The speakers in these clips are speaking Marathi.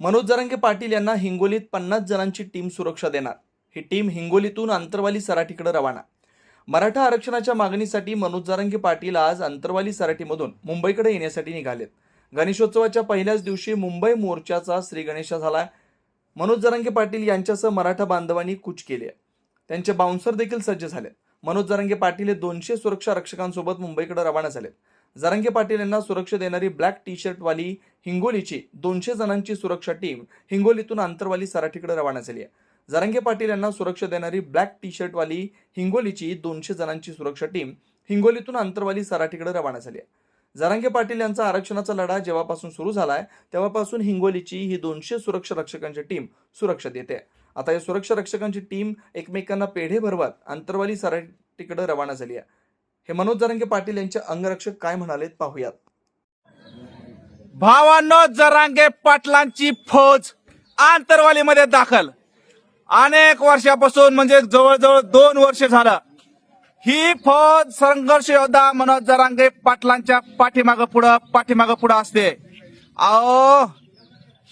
मनोज जरांगे पाटील यांना हिंगोलीत पन्नास जणांची टीम सुरक्षा देणार. ही टीम हिंगोलीतून अंतरवाली सराठीकडे रवाना. मराठा आरक्षणाच्या मागणीसाठी मनोज जरांगे पाटील आज अंतरवाली सराठीमधून मुंबईकडे येण्यासाठी निघालेत. गणेशोत्सवाच्या पहिल्याच दिवशी मुंबई मोर्चाचा श्री गणेशा झाला. मनोज जरांगे पाटील यांच्यासह मराठा बांधवांनी कूच केली. आहे त्यांचे बाउन्सर देखील सज्ज झालेत. मनोज जरांगे पाटील हे दोनशे सुरक्षा रक्षकांसोबत मुंबईकडे रवाना झालेत. जरांगे पाटील यांना सुरक्षा देणारी ब्लॅक टी शर्टवाली हिंगोलीची दोनशे जणांची सुरक्षा टीम हिंगोलीतून आंतरवाली सराठीकडे रवाना झाली आहे. जरांगे पाटील यांना सुरक्षा देणारी ब्लॅक टी शर्टवाली हिंगोलीची दोनशे जणांची सुरक्षा टीम हिंगोलीतून आंतरवाली सराठीकडे रवाना झाली आहे. जरांगे पाटील यांचा आरक्षणाचा लढा जेव्हापासून सुरू झालाय तेव्हापासून हिंगोलीची ही दोनशे सुरक्षा रक्षकांची टीम सुरक्षा देते आता या सुरक्षा रक्षकांची टीम एकमेकांना पेढे भरवत आंतरवाली सराटीकडे रवाना झाली आहे. हे मनोज जरांगे पाटील यांचे अंगरक्षक काय म्हणालेत पाहूयात. भावानो जरांगे पाटलांची फौज आंतरवालीमध्ये दाखल. अनेक वर्षापासून म्हणजे जवळजवळ दोन वर्ष झालं. ही फौज संघर्ष योद्धा मनोज जरांगे पाटलांच्या पाठीमागं पुढं पाठीमागं पुढं असते. अहो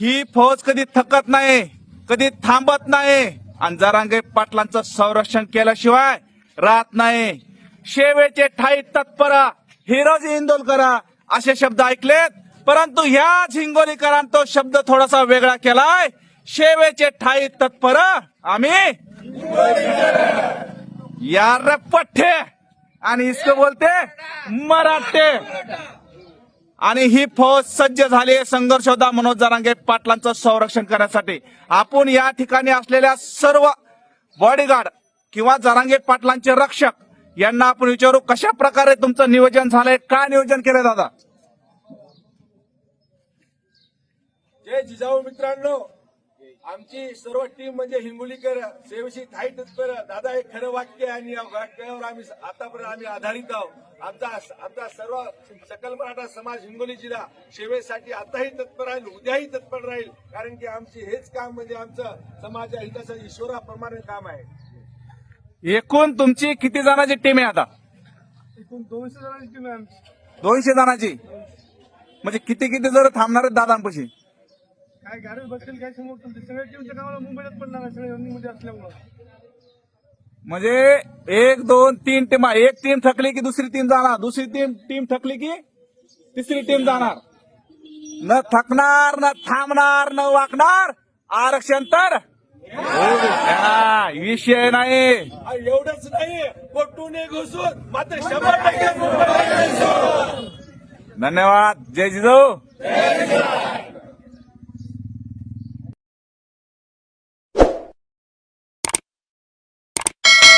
ही फौज कधी थकत नाही कधी थांबत नाही. आणि जरांगे पाटलांचं संरक्षण केल्याशिवाय राहत नाही. शेवेचे ठाई तत्पर. हिरोजी इंदोलकरा असे शब्द ऐकलेत. परंतु ह्याच हिंगोलीकरांनी तो शब्द थोडासा वेगळा केलाय. शेवेचे ठाई तत्पर. आम्ही यार पठ्ठे आणि इसको बोलते मराठे. आणि ही फौज सज्ज झाली आहे संघर्ष होता मनोज जरांगे पाटलांचं संरक्षण करण्यासाठी. आपण या ठिकाणी असलेल्या सर्व बॉडीगार्ड किंवा जरांगे पाटलांचे रक्षक यांना आपण विचारू कशा प्रकारे तुमचं नियोजन झालंय? काय नियोजन केलंय दादा? जय जिजाऊ मित्रांनो. आमची सर्व टीम म्हणजे हिंगोलीकर सेवेशी थाई तत्पर दादा हे खरं वाक्य आहे आणि या वाक्यावर आम्ही आतापर्यंत आम्ही आधारित आहोत. आमचा आमचा सर्व सकल मराठा समाज हिंगोली जिल्हा सेवेसाठी आताही तत्पर राहील उद्याही तत्पर राहील. कारण की आमचे हेच काम म्हणजे आमचं समाजा हिताचं ईश्वराप्रमाणे काम आहे. एकूण तुमची किती जणांची टीम आहे आता? एकूण दोनशे जणांची टीम आहे आमची. दोनशे जणांची? म्हणजे किती किती जर थांबणार आहेत दादांपाशी? काय गाडी बसेल काय समोर सगळ्या टीमच्या कामाला मुंबईलाच पडणार आहे सगळे रनिंगमध्ये असल्यामुळं. म्हणजे एक दोन तीन टीम एक टीम थकली की दुसरी टीम जाणार? दुसरी टीम टीम थकली की तिसरी टीम जाणार? न थकणार न थांबणार न वाकणार आरक्षण तर हा, विषय नाही एवढंच नाही कोटूने घुसून मात्र शंभर टक्के धन्यवाद. जय जिजाऊ.